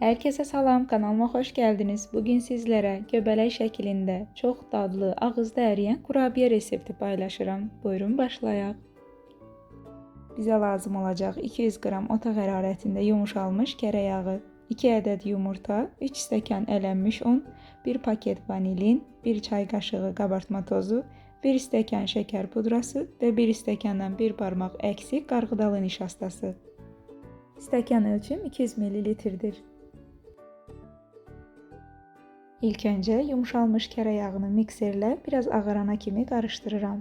Herkese salam, kanalıma hoş geldiniz. Bugün sizlere göbələk şəklində çox dadlı, ağızda əriyən kurabiyə resepti paylaşıram. Buyurun başlayaq. Bizə lazım olacaq 200 qram otaq hərarətində yumuşalmış kərə yağı, 2 ədəd yumurta, 3 stəkan ələnmiş un, 1 paket vanilin, 1 çay qaşığı qabartma tozu, 1 stəkan şəkər pudrası və 1 stəkandan 1 barmaq əksik qarğıdalı nişastası. Stəkan ölçüm 200 ml-dir. İlk öncə yumşalmış kərə yağını mikserlə biraz ağarana kimi qarışdırıram.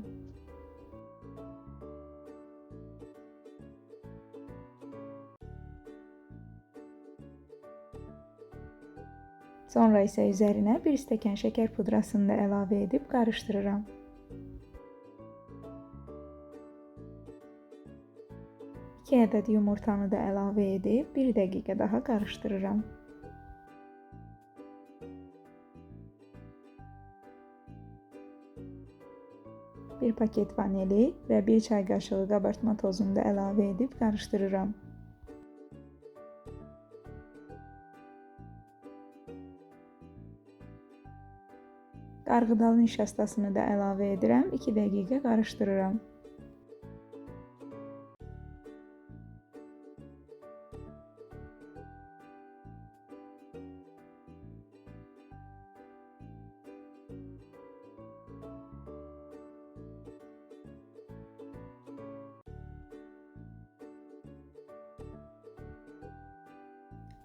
Sonra isə üzərinə 1 stəkan şəkər pudrasını da əlavə edib qarışdırıram. İki ədəd yumurtanı da əlavə edib 1 dəqiqə daha qarışdırıram. Bir paket vanili və 1 çay qaşığı qabartma tozunu da əlavə edib qarışdırıram. Qarğıdalı nişastasını da əlavə edirəm. 2 dəqiqə qarışdırıram.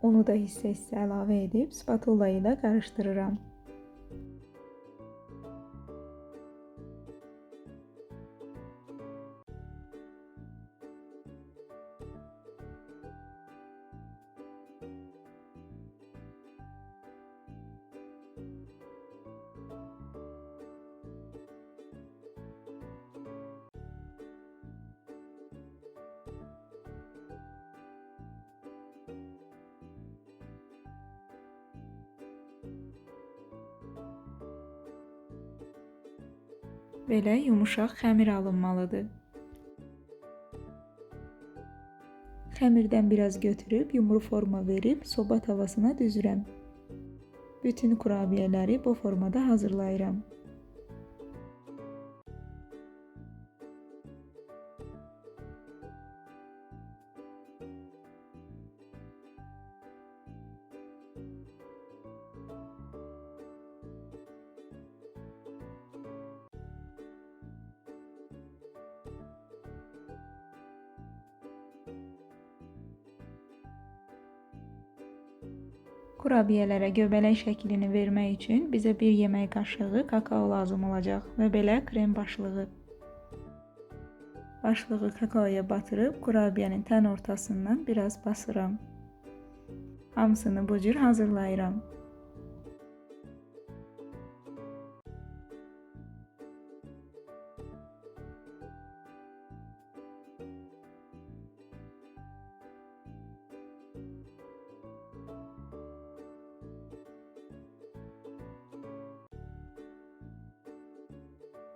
Unu da hissə-hissə əlavə edib spatula ilə qarışdırıram. Belə yumuşaq xəmir alınmalıdır. Xəmirdən biraz götürüb yumru forma verib soba tavasına düzürəm. Bütün kurabiyələri bu formada hazırlayıram. Kurabiyələrə göbələk şəklini vermək üçün bizə 1 yemək qaşığı kakao lazım olacaq və belə krem başlığı. Başlığı kakaoya batırıb kurabiyənin tən ortasından biraz basıram. Hamısını bu cür hazırlayıram.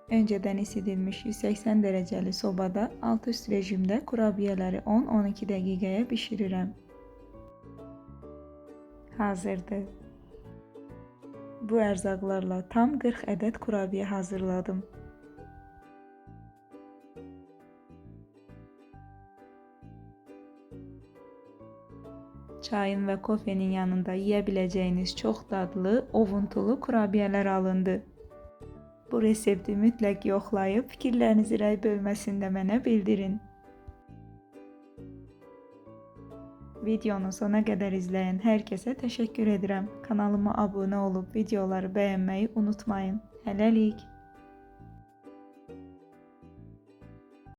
Öncədən isidilmiş 180 dərəcəli sobada alt üst rejimdə kurabiyələri 10-12 dəqiqəyə bişirirəm. Hazırdır. Bu ərzaqlarla tam 40 ədəd kurabiyə hazırladım. Çayın və kofenin yanında yeyə biləcəyiniz çox dadlı, ovuntulu kurabiyələr alındı. Bu resepti mütləq yoxlayıb fikirlərinizi rəy bölməsində mənə bildirin. Videonu sona qədər izləyən hər kəsə təşəkkür edirəm. Kanalıma abunə olub videoları bəyənməyi unutmayın. Hələlik.